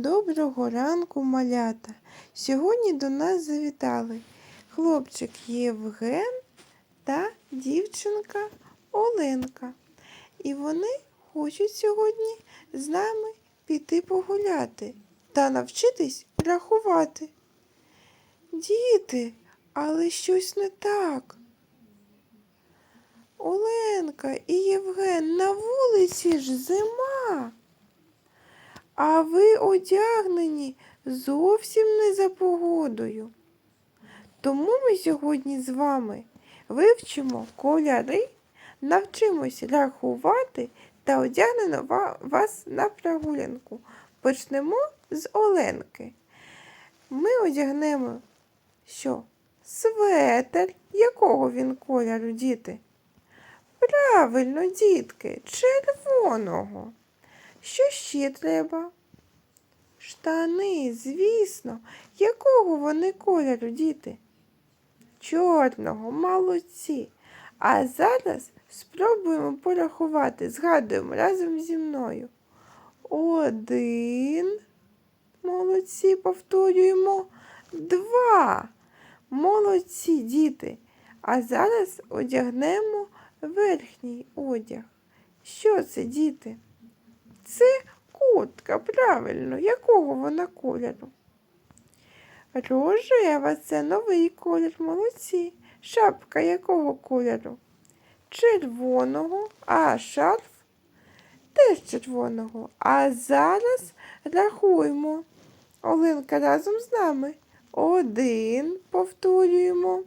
Доброго ранку, малята. Сьогодні до нас завітали хлопчик Євген та дівчинка Оленка. І вони хочуть сьогодні з нами піти погуляти та навчитись рахувати. Діти, але щось не так. Оленка і Євген, на вулиці ж зима. А ви одягнені зовсім не за погодою. Тому ми сьогодні з вами вивчимо кольори, навчимось рахувати та одягнемо вас на прогулянку. Почнемо з Оленки. Ми одягнемо що? Светер. Якого він кольору, діти? Правильно, дітки, червоного. Що ще треба? Штани, звісно. Якого вони кольору, діти? Чорного, молодці. А зараз спробуємо порахувати. Згадуємо разом зі мною. Один. Молодці, повторюємо. Два. Молодці, діти. А зараз одягнемо верхній одяг. Що це, діти? Це куртка, правильно. Якого вона кольору? Рожева це новий колір, молодці. Шапка якого кольору? Червоного, а шарф теж червоного. А зараз рахуємо. Оленка разом з нами. Один повторюємо.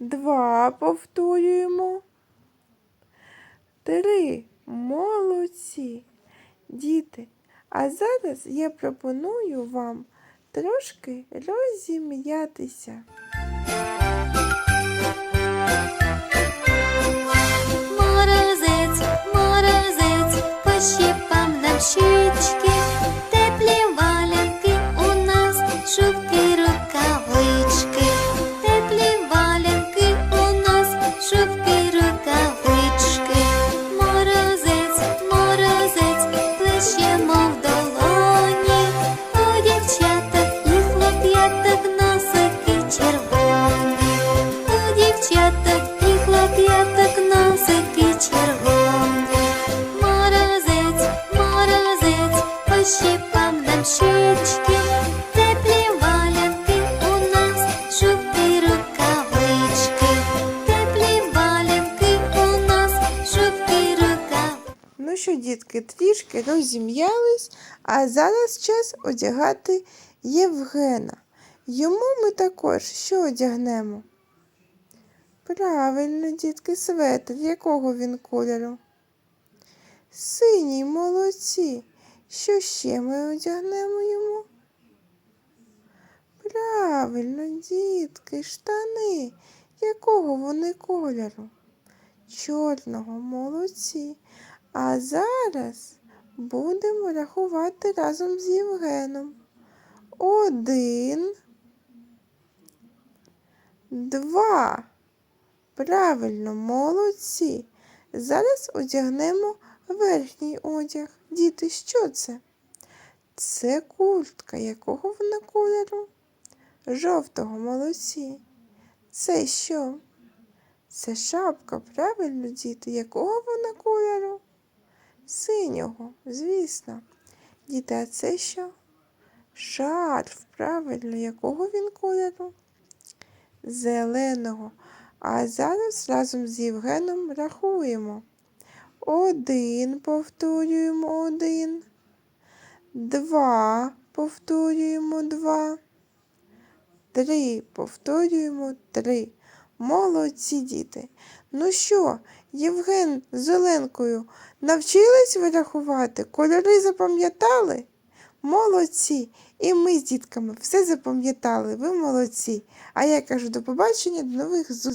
Два повторюємо. Три. Молодці. Діти, а зараз я пропоную вам трошки розім'ятися. Ну що, дітки, трішки розім'ялись, а зараз час одягати Євгена. Йому ми також що одягнемо? Правильно, дітки, светр. Якого він кольору? Синій, молодці. Що ще ми одягнемо йому? Правильно, дітки, штани. Якого вони кольору? Чорного, молодці. А зараз будемо рахувати разом з Євгеном. Один, два. Правильно, молодці. Зараз одягнемо верхній одяг. Діти, що це? Це куртка. Якого вона кольору? Жовтого, молодці. Це що? Це шапка, правильно, діти? Якого вона кольору? Синього, звісно. Діти, а це що? Шарф, правильно, якого він кольору? Зеленого. А зараз разом з Євгеном рахуємо. Один повторюємо один. Два повторюємо два. Три повторюємо три. Молодці діти. Ну що, Євген з Оленкою навчились ви рахувати? Кольори запам'ятали? Молодці. І ми з дітками все запам'ятали. Ви молодці. А я кажу до побачення, до нових зустрічей.